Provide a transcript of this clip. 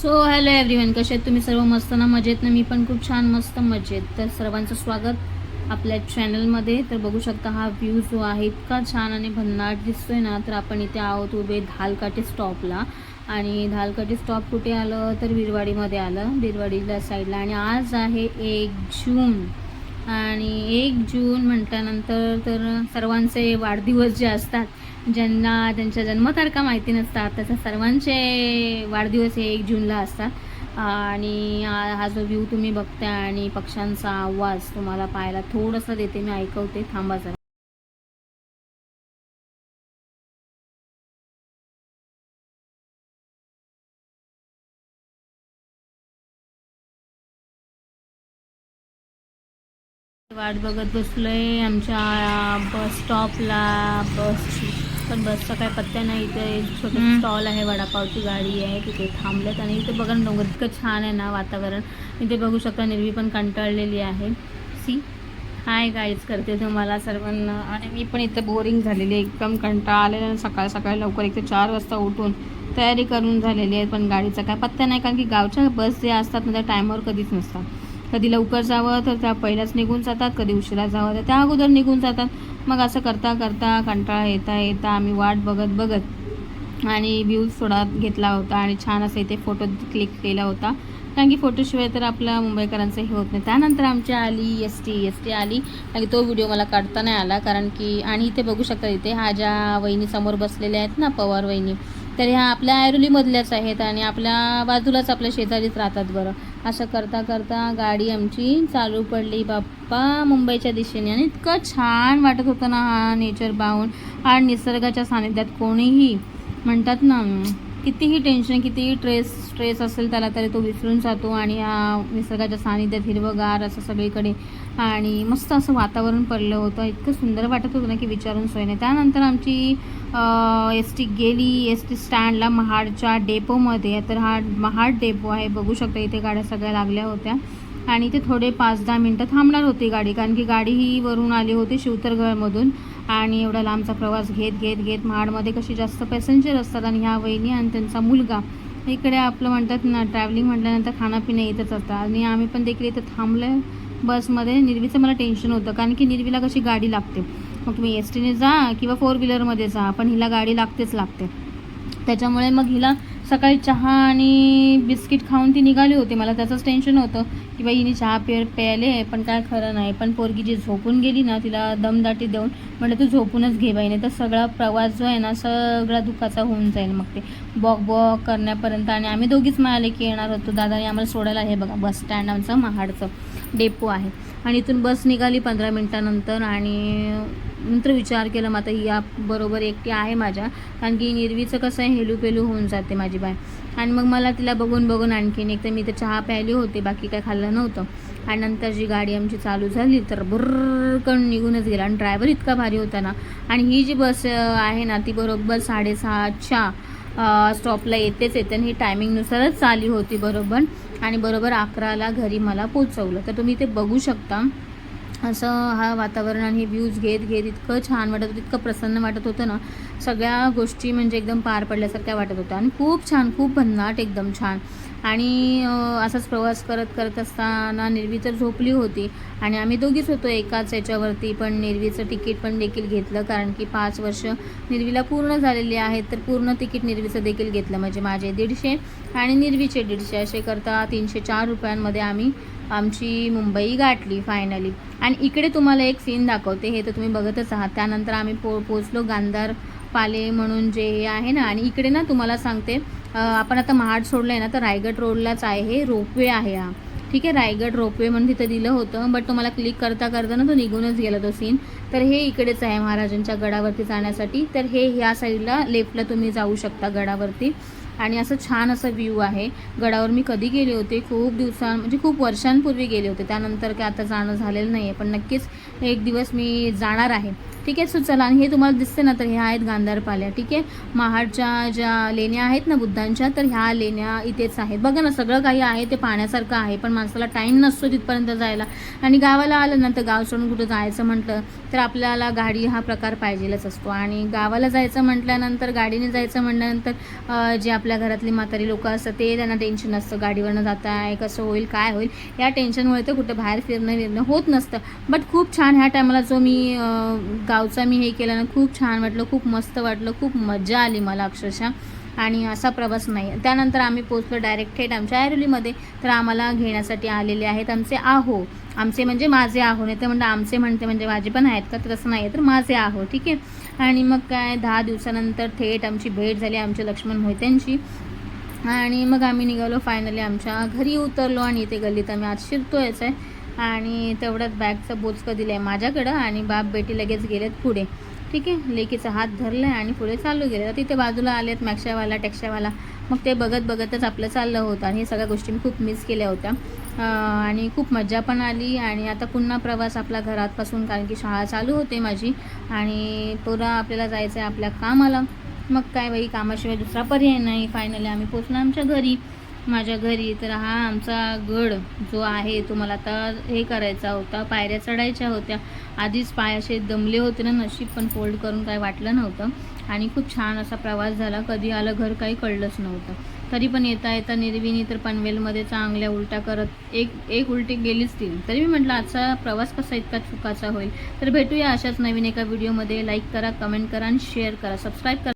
So hello everyone कसे आहेत तुम्ही सर्व? मस्त ना? मजेत ना? मी पण खूप छान मस्त मजेत. तर सर्वांचं स्वागत आपल्या चॅनलमध्ये तर बघू शकता हा व्ह्यू जो आहे इतका छान आणि भन्नाट दिसतोय ना? तर आपण इथे आहोत उभे धालकाटे स्टॉपला आणि धालकाटे स्टॉप कुठे आलं? तर बिरवाडीमध्ये आलं. बिरवाडीला साईडला आणि आज आहे एक जून. आणि एक जून म्हटल्यानंतर तर सर्वांचे वाढदिवस जे असतात ज्यांना त्यांच्या जन्मतारखा माहिती नसतात त्याचा सर्वांचे वाढदिवस हे एक जूनला असतात. आणि हा जो व्ह्यू तुम्ही बघता आणि पक्ष्यांचा आवाज तुम्हाला पाहायला थोडंसं देते मी ऐकवते थांबा जरा. वाट बघत बसलोय आमच्या बस स्टॉपला बसची पण बसचा काय पत्त्या नाही इथे. छोटे. स्टॉल आहे वडापावची गाडी आहे तिथे थांबलेत आणि इथे बघा ना डोंगर इतकं छान आहे ना वातावरण. इथे बघू शकता निर्वी पण कंटाळलेली आहे. सी? हाय गाईज करते तुम्हाला सर्वांना. आणि मी पण इथं बोरिंग झालेली आहे. एकदम कंटाळा आलेला. सकाळ सकाळी लवकर एक चार वाजता उठून तयारी करून झालेली आहे. पण गाडीचा काय पत्ता नाही कारण की गावच्या बस जे असतात ना त्या टायमावर कधीच नसतात. कधी लवकर जावं तर त्या पहिल्याच निघून जातात कधी उशिरा जावं तर त्या अगोदर निघून जातात. मग असं करता करता कंटाळा येता येता आम्ही वाट बघत बघत आणि व्ह्यूज थोडा घेतला होता आणि छान असं इथे फोटो क्लिक केला होता. कारण की फोटोशिवाय तर आपल्या मुंबईकरांचं हे होत नाही. त्यानंतर आमची आली एस टी एस टी आली. आणि तो व्हिडिओ मला काढता नाही आला. कारण की आणि इथे बघू शकता इथे हा ज्या वहिनी समोर बसलेल्या आहेत ना पवार वहिनी तर ह्या आपल्या ऐरोलीमधल्याच आहेत आणि आपल्या बाजूलाच आपल्या शेजारीच राहतात बरं. असं करता करता गाडी आमची चालू पडली. बाप्पा मुंबईच्या दिशेने. आणि इतकं छान वाटत होतं ना हा नेचर पाहून. आणि निसर्गाच्या सानिध्यात कोणीही म्हणतात ना कितीही टेन्शन कितीही ट्रेस स्ट्रेस असेल त्याला तरी तो विसरून जातो आणि हा निसर्गाच्या सानिध्यात हिरवंगार असं सगळीकडे आणि मस्त असं वातावरण पडलं होतं. इतकं सुंदर वाटत होतं ना की विचारून सोय नाही. त्यानंतर आमची एस टी गेली एस टी स्टँडला महाडच्या डेपोमध्ये. तर हा महाड डेपो आहे. बघू शकता इथे गाड्या सगळ्या लागल्या होत्या. आणि इथे थोडे पाच दहा मिनटं थांबणार होती गाडी. कारण की गाडी ही वरून आली होती शिवतरगडमधून आणि एवढा लांबचा प्रवास घेत घेत घेत महाडमध्ये कशी जास्त पॅसेंजर असतात आणि ह्या वहिनी आणि त्यांचा मुलगा इकडे आपलं म्हणतात ना ट्रॅव्हलिंग म्हटल्यानंतर खाणंपिणं येतच असतं आणि आम्ही पण देखील इथं थांबलं बसमध्ये निर्वीचं मला टेन्शन होतं कारण की निर्वीला कशी गाडी लागते. मग तुम्ही एस टीने जा किंवा फोर व्हीलरमध्ये जा पण हिला गाडी लागतेच लागते. त्याच्यामुळे मग हिला सकाळी चहा आणि बिस्किट खाऊन ती निघाली होती. मला त्याचंच टेन्शन होतं. की बाई हिने चहा पे प्यायले पण काय खरं नाही. पण पोरगी जी झोपून गेली ना तिला दमदाटी देऊन म्हटलं तू झोपूनच घे बाई नाही तर सगळा प्रवास जो आहे ना सगळा दुःखाचा होऊन जाईल मग ते. बॉक बॉक करण्यापर्यंत आणि आम्ही दोघीच मिळाले की येणार होतो. दादाने आम्हाला सोडायला हे बघा बस स्टँड आमचं महाडचं डेपो आहे. आणि इथून बस निघाली पंधरा मिनटानंतर आणि नंतर विचार केला मग आता या बरोबर एकटी आहे माझ्या कारण की निर्वीचं कसं आहे हेलूपेलू होऊन जाते माझी बाय. आणि मग मला तिला बघून बघून आणखीन एक तर मी तर चहा प्यायली होती बाकी काय खाल्लं नव्हतं. आणि नंतर जी गाडी आमची चालू झाली तर बुर्रकन निघूनच गेला. आणि ड्रायव्हर इतका भारी होता ना. आणि ही जी बस आहे ना ती बरोबर साडेसहाच्या स्टॉपला येतेच येते आणि ही टायमिंगनुसारच आली होती बरोबर. आणि बरोबर अकराला घरी मला पोचवलं तर तुम्ही ते बघू शकता. असं हा वातावरण आणि हे व्ह्यूज घेत घेत इतकं छान वाटत होतं इतकं प्रसन्न वाटत होतं ना. सगळ्या गोष्टी म्हणजे एकदम पार पडल्यासारख्या वाटत होत्या. आणि खूप छान खूप भन्नाट एकदम छान. आणि असाच प्रवास करत करत असताना निर्वी तर झोपली होती आणि आम्ही दोघीच होतो एकाच याच्यावरती पण निर्वीचं तिकीट पण देखील घेतलं कारण की पाच वर्ष निर्वीला पूर्ण झालेली आहेत तर पूर्ण तिकीट निर्वीचं देखील घेतलं म्हणजे माझे दीडशे आणि निर्वीचे दीडशे असे करता तीनशे चार रुपयांमध्ये आम्ही आमची मुंबई गाठली फायनली आणि इकडे तुम्हाला एक सीन दाखवते हे तर तुम्ही बघतच आहात. त्यानंतर आम्ही पो पोचलो गांधार पाले म्हणून जे हे आहे ना आणि इकडे ना तुम्हाला सांगते आपण आता महाड सोडलं आहे ना तर रायगड रोडलाच आहे हे रोपवे आहे हा. ठीक आहे रायगड रोपवे म्हणून तिथं दिलं होतं बट तुम्हाला क्लिक करता करता ना तो निघूनच गेला तो सीन तर हे इकडेच आहे महाराजांच्या गडावरती जाण्यासाठी. तर हे ह्या साईडला लेफ्टला तुम्ही जाऊ शकता गडावरती. आणि असं छान असं व्ह्यू आहे. गडावर मी कधी गेले होते? खूप दिवसां म्हणजे खूप वर्षांपूर्वी गेले होते. त्यानंतर काय आता जाणं झालेलं नाही आहे पण नक्कीच एक दिवस मी जाणार आहे. ठीक आहे सो चला आणि हे तुम्हाला दिसते ना तर ह्या आहेत गांधारपाल्या ठीक आहे? महाडच्या ज्या लेण्या आहेत ना बुद्धांच्या तर ह्या लेण्या इथेच आहेत. बघा ना सगळं काही आहे ते पाहण्यासारखं आहे पण माणसाला टाईम नसतो तिथपर्यंत जायला. आणि गावाला आलं ना तर गाव सोडून कुठं जायचं म्हटलं तर आपल्याला गाडी हा प्रकार पाहिजेलाच असतो. आणि गावाला जायचं म्हटल्यानंतर गाडीने जायचं म्हटल्यानंतर जे आपल्या घरातली म्हातारी लोकं असतात ते त्यांना टेन्शन असतं. गाडीवरनं जात आहे कसं होईल काय होईल या टेन्शनमुळे तर कुठं बाहेर फिरणं विरणं होत नसतं. बट खूप छान ह्या टायमाला जो मी गाव गावचा मी हे केलं ना खूप छान वाटलं खूप मस्त वाटलं खूप मजा आली मला अक्षरशः. आणि असा प्रवास नाही. त्यानंतर आम्ही पोचलो डायरेक्ट थेट आमच्या ऐरोलीमध्ये. तर आम्हाला घेण्यासाठी आलेले आहेत आमचे आहो. आमचे म्हणजे माझे आहो. नाही तर म्हणलं आमचे म्हणते म्हणजे माझे पण आहेत का? तर तसं नाही आहे तर माझे आहो. ठीक आहे? आणि मग काय दहा दिवसानंतर थेट आमची भेट झाली आमच्या लक्ष्मण मोहित्यांची. आणि मग आम्ही निघालो. फायनली आमच्या घरी उतरलो आणि इथे गल्लीत आम्ही आज शिरतोयच आहे. आणि तेवढ्यात बॅगचं बोचकं दिलं आहे माझ्याकडं आणि बाप बेटी लगेच गेलेत पुढे. ठीक आहे? लेकीचा हात धरला आहे आणि पुढे चालू गेले तर तिथे बाजूला आलेत मॅक्शावाला टॅक्शावाला मग ते बघत बघतच आपलं चाललं होतं आणि हे सगळ्या गोष्टी मी खूप मिस केल्या होत्या. आणि खूप मजा पण आली आणि आता पुन्हा प्रवास आपला घरातपासून कारण की शाळा चालू होते माझी आणि पुरा आपल्याला जायचं आहे आपल्या कामाला. मग काय बाई कामाशिवाय दुसरा पर्याय नाही. फायनली आम्ही पोचलो आमच्या घरी. माझ्या घरी तर हा आमचा गड जो आहे तो मला आता हे करायचा होता. पायऱ्या चढायच्या होत्या. आधीच पाय असे दमले होते ना नशीब पण फोल्ड करून काय वाटलं नव्हतं. आणि खूप छान असा प्रवास झाला. कधी आलं घर काही कळलंच नव्हतं. तरी पण येता येता निर्विनी तर पनवेलमध्ये चांगल्या उलट्या करत एक एक उलटी गेलीच ती. तरी मी म्हटलं आजचा प्रवास कसा इतका चुकाचा होईल? तर भेटूया अशाच नवीन एका व्हिडिओमध्ये. लाईक करा कमेंट करा आणि शेअर करा. सबस्क्राईब करा.